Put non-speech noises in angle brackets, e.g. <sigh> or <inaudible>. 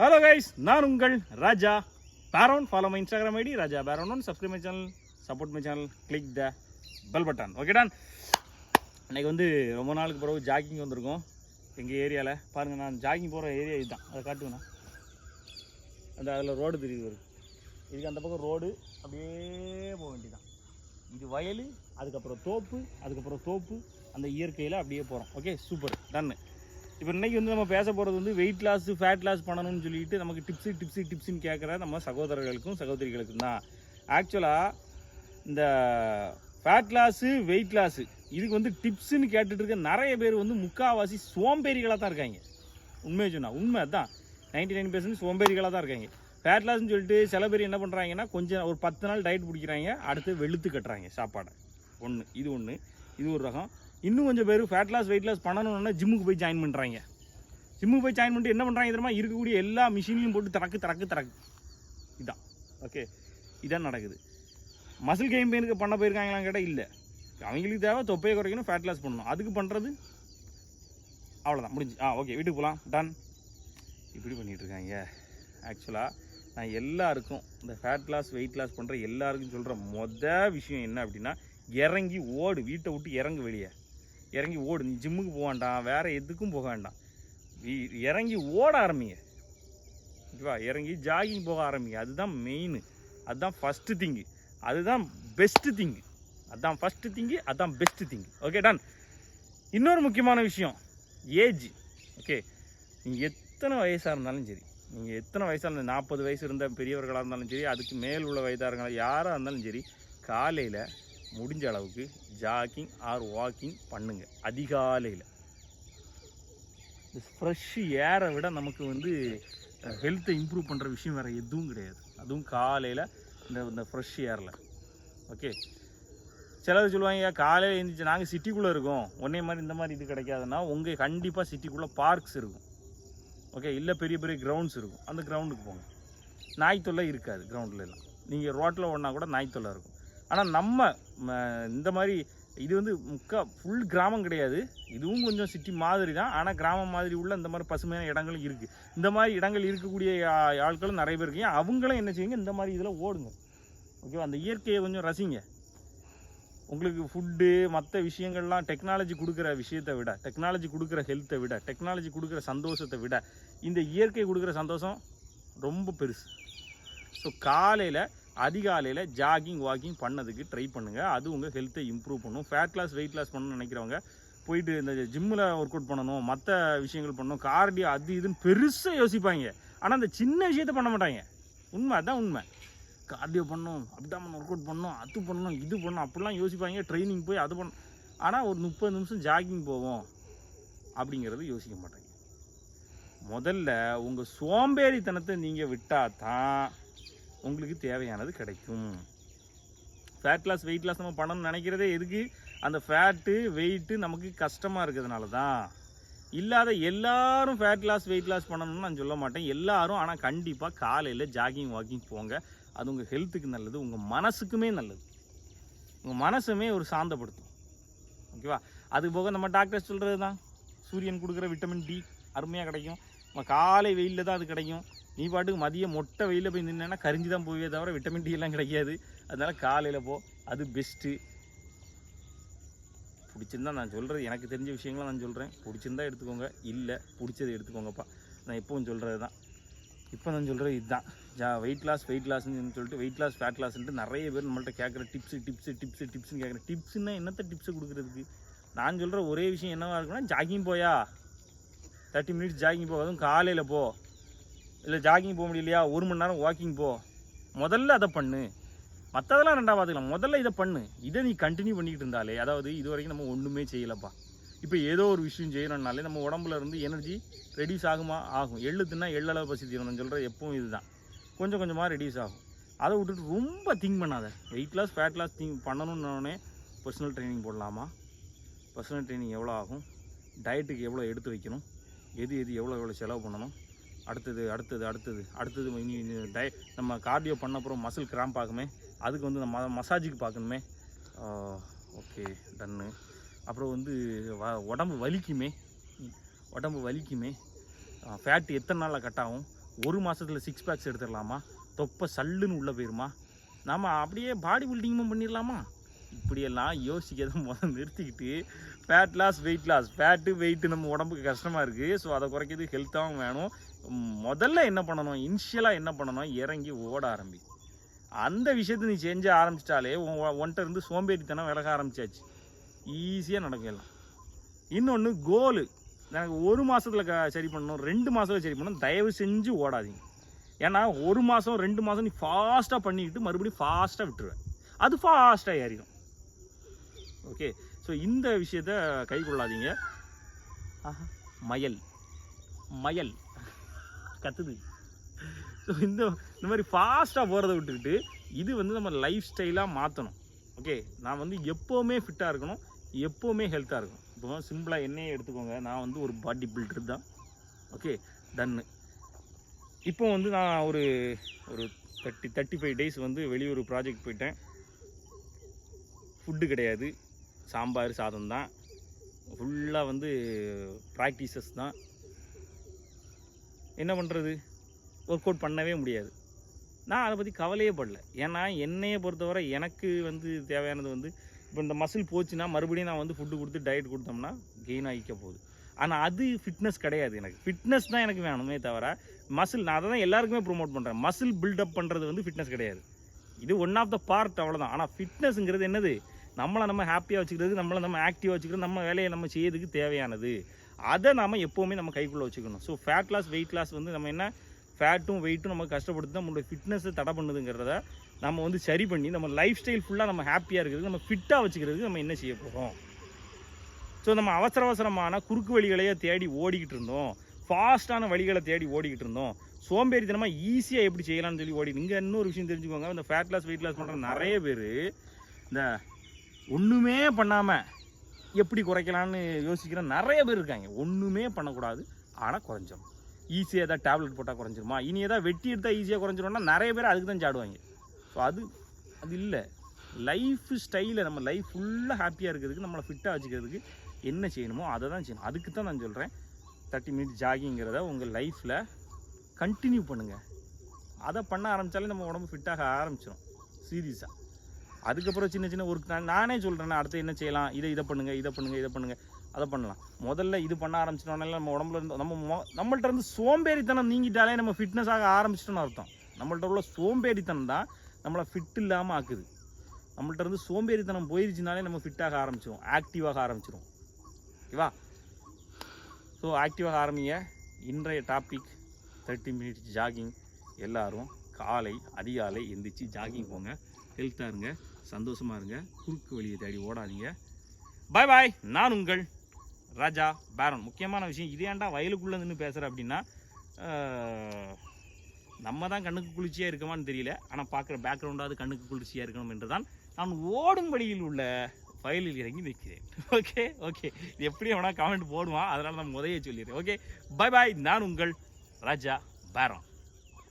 Hello guys நான் உங்கள் Raja பேரோன் follow my Instagram ID Raja பேரோன் one subscribe my channel support my channel click the bell button okay done இன்னைக்கு வந்து ரொம்ப நாளுக்கு பிறகு ஜாக்கிங் வந்திருக்கோம். எங்கள் ஏரியாவில் பாருங்கள் நான் ஜாக்கிங் போகிற ஏரியா இதுதான். அதை காட்டுவேண்ணா அந்த அதில் ரோடு தெரியுது வரும் இதுக்கு அந்த பக்கம் ரோடு அப்படியே போக வேண்டியதான் இது வயல் அதுக்கப்புறம் தோப்பு அதுக்கப்புறம் தோப்பு. அந்த இயற்கையில் அப்படியே போகிறோம் ஓகே சூப்பர் டன்னு இப்போ இன்னைக்கு வந்து நம்ம பேச போகிறது வந்து வெயிட் லாஸ் ஃபேட் லாஸ் பண்ணணும்னு சொல்லிட்டு நமக்கு டிப்ஸு டிப்ஸு டிப்ஸுன்னு கேட்குற நம்ம சகோதரர்களுக்கும் சகோதரிகளுக்கும் தான். ஆக்சுவலாக இந்த ஃபேட் லாஸு வெயிட் லாஸு இதுக்கு வந்து டிப்ஸுன்னு கேட்டுட்டு இருக்க நிறைய பேர் வந்து முக்காவாசி சோம்பேறிகளாக தான் இருக்காங்க. உண்மையை சொன்னால் உண்மை தான் நைன்டி நைன் பர்சன்ட் சோம்பேறிகளாக தான் இருக்காங்க. ஃபேட் லாஸ்ன்னு சொல்லிட்டு சில பேர் என்ன பண்ணுறாங்கன்னா கொஞ்சம் ஒரு பத்து நாள் டயட் பிடிக்கிறாங்க அடுத்து வெளுத்து கட்டுறாங்க சாப்பாடை. ஒன்று இது ஒன்று இது ஒரு ரகம். இன்னும் கொஞ்சம் பேர் ஃபேட் லாஸ் வெயிட் லாஸ் பண்ணணும்னா ஜிம்முக்கு போய் ஜாயின் பண்ணுறாங்க ஜிம்முக்கு போய் ஜாயின் பண்ணிட்டு என்ன பண்ணுறாங்க தெரியுமா? இருக்கக்கூடிய எல்லா மிஷினையும் போட்டு திறக்கு திறக்கு திறக்கு. இதான். ஓகே இதான் நடக்குது. மசில் கெயின் பெயினுக்கு பண்ண போயிருக்காங்களான்னு கேட்டால் இல்லை. அவங்களுக்கு தேவை தொப்பையை குறைக்கணும் ஃபேட் லாஸ் பண்ணணும். அதுக்கு பண்ணுறது அவ்வளோதான் முடிஞ்சு. ஆ ஓகே வீட்டுக்கு போகலாம் டன் இப்படி பண்ணிகிட்ருக்காங்க இருக்காங்க. ஆக்சுவலாக நான் எல்லாருக்கும் இந்த ஃபேட் லாஸ் வெயிட் லாஸ் பண்ணுற எல்லாருக்கும் சொல்கிற மொதல் விஷயம் என்ன அப்படின்னா இறங்கி ஓடு. வீட்டை விட்டு இறங்கு வெளியே. இறங்கி ஓடு நீ ஜிம்முக்கு போக வேண்டாம் வேறு எதுக்கும் போக வேண்டாம். இறங்கி ஓட ஆரம்பிங்க. ஓகேவா? இறங்கி ஜாகிங் போக ஆரம்பிங்க. அதுதான் மெயின் அதுதான் ஃபஸ்ட்டு திங்கு அதுதான் பெஸ்ட்டு திங்கு அதுதான் ஃபஸ்ட்டு திங்கு அதுதான் பெஸ்ட்டு திங்கு ஓகே டன் இன்னொரு முக்கியமான விஷயம். ஏஜ் ஓகே நீங்கள் எத்தனை வயசாக இருந்தாலும் சரி நீங்கள் எத்தனை வயசாக இருந்தாலும் நாற்பது வயசு இருந்த பெரியவர்களாக இருந்தாலும் சரி அதுக்கு மேல் உள்ள வயதாக இருந்தாலும் யாராக இருந்தாலும் சரி காலையில் முடிஞ்ச அளவுக்கு ஜாக்கிங் ஆர் வாக்கிங் பண்ணுங்க. அதிகாலையில். ஃப்ரெஷ் ஏரை விட நமக்கு வந்து ஹெல்த்தை இம்ப்ரூவ் பண்ணுற விஷயம் வேறு எதுவும் கிடையாது. அதுவும் காலையில் இந்த இந்த ஃப்ரெஷ் ஏரில் ஓகே சிலர் சொல்லுவாங்க காலையில் எழுந்திரிச்சு நாங்கள் சிட்டிக்குள்ளே இருக்கோம். ஒன்னே மாதிரி இந்த மாதிரி இது கிடைக்காதுன்னா உங்கள் கண்டிப்பாக சிட்டிக்குள்ளே பார்க்ஸ் இருக்கும். ஓகே இல்லை பெரிய பெரிய கிரவுண்ட்ஸ் இருக்கும். அந்த கிரவுண்டுக்கு போங்க. நாய் தொல்லை இருக்காது கிரவுண்டில் எல்லாம். நீங்கள் ரோட்டில் ஓடினா கூட நாய் தொல்லை இருக்கும். ஆனால் நம்ம ம, இந்த மாதிரி இது வந்து முக்கா ஃபுல் கிராமம் கிடையாது. இதுவும் கொஞ்சம் சிட்டி மாதிரி தான் ஆனால் கிராமம் மாதிரி உள்ள இந்த மாதிரி பசுமையான இடங்களும் இருக்குது இந்த மாதிரி இடங்கள் இருக்கக்கூடிய ஆட்களும் நிறைய பேர் இருக்கீங்க. அவங்களும் என்ன செய்யுங்க இந்த மாதிரி இதில் ஓடுங்க. ஓகேவா அந்த இயற்கையை கொஞ்சம் ரசிங்க. உங்களுக்கு ஃபுட்டு மற்ற விஷயங்கள்லாம் டெக்னாலஜி கொடுக்குற விஷயத்தை விட டெக்னாலஜி கொடுக்குற ஹெல்த்தை விட டெக்னாலஜி கொடுக்குற சந்தோஷத்தை விட இந்த இயற்கை கொடுக்குற சந்தோஷம் ரொம்ப பெருசு. ஸோ காலையில் அதிகாலையில் ஜாகிங் வாக்கிங் பண்ணதுக்கு ட்ரை பண்ணுங்கள் அது உங்கள் ஹெல்த்தை இம்ப்ரூவ் பண்ணும். ஃபேட் லாஸ் வெயிட் லாஸ் பண்ணணும்னு நினைக்கிறவங்க போயிட்டு இந்த ஜிம்மில் ஒர்க் அவுட் பண்ணணும் மற்ற விஷயங்கள் பண்ணணும் கார்டியோ அது இதுன்னு பெருசாக யோசிப்பாங்க. ஆனால் அந்த சின்ன விஷயத்தை பண்ண மாட்டாங்க. உண்மை அதான் உண்மை. கார்டியோ பண்ணணும் அப்டாமன் ஒர்க் அவுட் பண்ணணும் அது பண்ணணும் இது பண்ணணும் அப்படிலாம் யோசிப்பாங்க. ட்ரைனிங் போய் அது பண்ண ஆனால் ஒரு முப்பது நிமிஷம் ஜாகிங் போவோம் அப்படிங்கிறது யோசிக்க மாட்டாங்க. முதல்ல உங்கள் சோம்பேறித்தனத்தை நீங்கள் விட்டால் தான் உங்களுக்கு தேவையானது கிடைக்கும். ஃபேட் லாஸ் வெயிட் லாஸ் நம்ம பண்ணணும்னு நினைக்கிறதே எதுக்கு? அந்த ஃபேட்டு வெயிட்டு நமக்கு கஷ்டமாக இருக்கிறதுனால தான். இல்லாத எல்லாரும் ஃபேட் லாஸ் வெயிட் லாஸ் பண்ணணும்னு நான் சொல்ல மாட்டேன். எல்லாரும் ஆனால் கண்டிப்பாக காலையில் ஜாகிங் வாக்கிங் போங்க. அது உங்கள் ஹெல்த்துக்கு நல்லது உங்கள் மனசுக்குமே நல்லது. உங்கள் மனசுமே ஒரு சாந்தப்படுத்தும். ஓகேவா அது போக நம்ம டாக்டர் சொல்கிறது தான் சூரியன் கொடுக்குற விட்டமின் டி அருமையாக கிடைக்கும். நம்ம காலை வெயிலில் தான் அது கிடைக்கும். நீ பாட்டுக்கு மதியம் மொட்டை வெயிலில் போய் நின்னா கரிஞ்சு தான் போவே தவிர விட்டமின் டி எல்லாம் கிடைக்காது அதனால காலையில் போ. அது பெஸ்ட்டு பிடிச்சிருந்தா நான் சொல்கிறது எனக்கு தெரிஞ்ச விஷயங்களை நான் சொல்கிறேன் பிடிச்சிருந்தா எடுத்துக்கோங்க. இல்லை பிடிச்சதை எடுத்துக்கோங்கப்பா. நான் எப்பவும் சொல்கிறது தான் இப்போ நான் சொல்கிறது இதுதான். ஜா வெயிட் லாஸ் வெயிட் லாஸ்ன்னு சொல்லிட்டு வெயிட் லாஸ் ஃபேட் லாஸ்ன்ட்டு நிறைய பேர் நம்மள்ட்ட கேட்குற டிப்ஸு டிப்ஸு டிப்ஸு டிப்ஸ்னு கேட்குற டிப்ஸ்னா என்னத்த டிப்ஸு கொடுக்குறதுக்கு? நான் சொல்கிற ஒரே விஷயம் என்னவாக இருக்குன்னா ஜாகிங் போயா? தேர்ட்டி மினிட்ஸ் ஜாகிங் போ அதுவும் காலையில் போ. இல்லை ஜாகிங் போக முடியலையா? ஒரு மணி நேரம் வாக்கிங் போ. முதல்ல அதை பண்ணு. மற்றதெல்லாம் ரெண்டாவது பார்த்துக்கலாம் முதல்ல இதை பண்ணு. இதை நீ கண்டினியூ பண்ணிக்கிட்டு இருந்தாலே அதாவது இது வரைக்கும் நம்ம ஒன்றுமே செய்யலப்பா. இப்போ ஏதோ ஒரு விஷயம் செய்யணும்னாலே நம்ம உடம்புல இருந்து எனர்ஜி ரெடியூஸ் ஆகுமா? ஆகும். எள்ளு தின்னா எள்ளளவு பசி தீரணும்னு சொல்கிற எப்பவும் இதுதான். கொஞ்சம் கொஞ்சமாக ரெடியூஸ் ஆகும். அதை விட்டுட்டு ரொம்ப திங்க் பண்ணாத. Weight loss fat loss think பண்ணணுன்னே personal training போடலாமா? பர்சனல் ட்ரைனிங் எவ்வளோ ஆகும்? டயட்டுக்கு எவ்வளோ எடுத்து வைக்கணும்? எது எது எவ்வளோ எவ்வளோ செலவு பண்ணணும்? அடுத்தது அடுத்தது அடுத்தது. அடுத்தது இனி இனி டய நம்ம கார்டியோ பண்ண அப்புறம் மசில் கிராம்ப் ஆகுமே. அதுக்கு வந்து நம்ம மசாஜுக்கு பார்க்கணுமே. ஓகே டன்னு அப்புறம் வந்து வ உடம்பு வலிக்குமே. உடம்பு வலிக்குமே. ஃபேட் எத்தனை நாளில் கட் ஆகும்? ஒரு மாதத்தில் சிக்ஸ் பேக்ஸ் எடுத்துடலாமா? தொப்பை சல்லுன்னு உள்ளே போயிருமா? நாம் அப்படியே பாடி பில்டிங்கும் பண்ணிடலாமா? இப்படியெல்லாம் யோசிக்கிறத முதல் நிறுத்திக்கிட்டு fat loss weight loss fat weight நம்ம உடம்புக்கு கஷ்டமாக இருக்குது ஸோ அதை குறைக்கிறது ஹெல்த்தாகவும் வேணும். முதல்ல என்ன பண்ணணும்? இனிஷியலாக என்ன பண்ணணும்? இறங்கி ஓட ஆரம்பி. அந்த விஷயத்தை நீ செஞ்சு ஆரம்பிச்சிட்டாலே ஒன்ட்ட இருந்து சோம்பேறித்தனம் விலக ஆரம்பிச்சாச்சு. ஈஸியாக நடக்கலாம் இன்னொன்று கோலு எனக்கு ஒரு மாசத்துல க சரி பண்ணணும் ரெண்டு மாதத்தில் சரி பண்ணணும் தயவு செஞ்சு ஓடாதீங்க. ஏன்னா ஒரு மாதம் ரெண்டு மாதம் நீ ஃபாஸ்ட்டாக பண்ணிக்கிட்டு மறுபடியும் ஃபாஸ்ட்டாக விட்டுருவேன் அது ஃபாஸ்ட்டாக ஏறிடும். ஓகே ஸோ இந்த விஷயத்த கை கொள்ளாதீங்க. மயல். மயல். கத்துது. ஸோ இந்த இந்த மாதிரி ஃபாஸ்ட்டாக போகிறத விட்டுக்கிட்டு இது வந்து நம்ம லைஃப் ஸ்டைலாக மாற்றணும் ஓகே நான் வந்து எப்போவுமே ஃபிட்டாக இருக்கணும் எப்போவுமே ஹெல்த்தாக இருக்கணும். இப்போ சிம்பிளாக என்னையே எடுத்துக்கோங்க. நான் வந்து ஒரு பாடி பில்டர் தான். ஓகே டன்னு இப்போ வந்து நான் ஒரு ஒரு தேர்ட்டி தேர்ட்டி ஃபைவ் டேஸ் வந்து வெளியூர் ப்ராஜெக்ட் போயிட்டேன். ஃபுட்டு கிடையாது. சாம்பார் சாதம் தான். ஃபுல்லாக வந்து ப்ராக்டிசஸ் தான். என்ன பண்ணுறது ஒர்க் அவுட் பண்ணவே முடியாது. நான் அதை பற்றி கவலையே படல. ஏன்னா என்னையை பொறுத்தவரை எனக்கு வந்து தேவையானது வந்து இப்போ இந்த மசில் போச்சுன்னா மறுபடியும் நான் வந்து ஃபுட்டு கொடுத்து டயட் கொடுத்தோம்னா கெயின் ஆகிக்க போகுது. ஆனால் அது ஃபிட்னஸ் கிடையாது எனக்கு. ஃபிட்னஸ் தான் எனக்கு வேணுமே தவிர மசில் நான் அதை தான் எல்லாருக்குமே ப்ரொமோட் பண்ணுறேன் மசில் பில்டப் பண்ணுறது வந்து ஃபிட்னஸ் கிடையாது. இது ஒன் ஆஃப் த பார்ட் அவ்வளோதான் ஆனால் ஃபிட்னஸ்ங்கிறது என்னது? நம்மளை நம்ம ஹாப்பியாக வச்சுக்கிறது நம்மளை நம்ம ஆக்டிவாக வச்சுக்கிறது நம்ம வேலையை நம்ம செய்யறதுக்கு தேவையானது. அதை நாம் எப்போவுமே நம்ம கைக்குள்ளே வச்சுக்கணும். So fat loss weight loss வந்து நம்ம என்ன? ஃபேட்டும் வெயிட்டும் நம்ம கஷ்டப்படுத்து நம்மளோட ஃபிட்னஸை தடை பண்ணுதுங்கிறத நம்ம வந்து சரி பண்ணி நம்ம லைஃப் ஸ்டைல் ஃபுல்லாக நம்ம ஹாப்பியாக இருக்கிறது நம்ம ஃபிட்டாக வச்சுக்கிறதுக்கு நம்ம என்ன செய்ய போகிறோம் ஸோ நம்ம அவசர அவசரமான குறுக்கு வழிகளையே தேடி ஓடிக்கிட்டு இருந்தோம். ஃபாஸ்ட்டான வழிகளை தேடி ஓடிக்கிட்டு இருந்தோம். சோம்பேறித்தனமாக ஈஸியாக எப்படி செய்யலாம்னு சொல்லி ஓடி இங்கே இன்னொரு விஷயம் தெரிஞ்சுக்கோங்க. இந்த ஃபேட் லாஸ் வெயிட் லாஸ் பண்ணுற நிறைய பேர் இந்த ஒன்றுமே பண்ணாமல் எப்படி குறைக்கலான்னு யோசிக்கிற நிறைய பேர் இருக்காங்க. ஒன்றுமே பண்ணக்கூடாது. ஆனால் குறைஞ்சிடும் ஈஸியாக ஏதாவது டேப்லெட் போட்டால் குறைஞ்சிருமா? இனி ஏதாவது வெட்டி எடுத்தால் ஈஸியாக குறைஞ்சிரும்னா நிறைய பேர் அதுக்கு தான் சாடுவாங்க ஸோ அது அது இல்லை. லைஃப் ஸ்டைலை நம்ம லைஃப் ஃபுல்லாக ஹாப்பியாக இருக்கிறதுக்கு நம்மளை ஃபிட்டாக வச்சுக்கிறதுக்கு என்ன செய்யணுமோ அதை தான் செய்யணும். அதுக்கு தான் நான் சொல்கிறேன் தேர்ட்டி மினிட்ஸ் ஜாகிங்கிறத உங்கள் லைஃப்பில் கண்டினியூ பண்ணுங்கள் அதை பண்ண ஆரம்பித்தாலே நம்ம உடம்பு ஃபிட்டாக ஆரம்பிச்சிடும் சீரியஸாக அதுக்கப்புறம் சின்ன சின்ன ஒர்க் நான் நானே சொல்கிறேன் அடுத்து என்ன செய்யலாம்? இதை இதை பண்ணுங்கள் இதை பண்ணுங்கள் இதை பண்ணுங்கள் அதை பண்ணலாம். முதல்ல இது பண்ண ஆரம்பிச்சிட்டோம்னால நம்ம உடம்புல இருந்து நம்ம மொ- நம்மள்ட்ட இருந்து சோம்பேறித்தனம் நீங்கிட்டாலே நம்ம ஃபிட்னஸ் ஆக ஆரம்பிச்சிட்டோம்னு அர்த்தம். நம்மள்ட்ட உள்ள சோம்பேறித்தனம் தான் நம்மளை ஃபிட் இல்லாமல் ஆக்குது. நம்மள்ட்ட இருந்து சோம்பேறித்தனம் போயிருச்சுனாலே நம்ம ஃபிட்டாக ஆரம்பிச்சிடும் ஆக்டிவாக ஆரம்பிச்சிடும் ஓகேவா ஸோ ஆக்டிவாக ஆரம்பிங்க. இன்றைய டாபிக் தேர்ட்டி மினிட்ஸ் ஜாகிங் எல்லோரும் காலை அதிகாலை எந்திரிச்சு ஜாகிங் போங்க. ஹெல்த்தாக இருங்க. சந்தோஷமாக இருங்க. குறுக்கு வழியை தேடி ஓடாதீங்க. பாய் பாய் நான் உங்கள் ராஜா பேரன். முக்கியமான விஷயம் இது ஏன்டா வயலுக்குள்ளே நின்று பேசுகிற அப்படின்னா நம்ம தான் கண்ணுக்கு குளிர்ச்சியாக இருக்கமான்னு தெரியல. ஆனால் பார்க்குற பேக்ரவுண்டாவது கண்ணுக்கு குளிர்ச்சியாக இருக்கணும் என்று தான் நான் ஓடும் வழியில் உள்ள வயலில் இறங்கி நிற்கிறேன். <laughs> ஓகே ஓகே இது எப்படி வேணால் கமெண்ட் போடுவான். அதனால் நான் முதைய சொல்லிடுறேன். ஓகே பை பாய் நான் உங்கள் ராஜா பேரன்.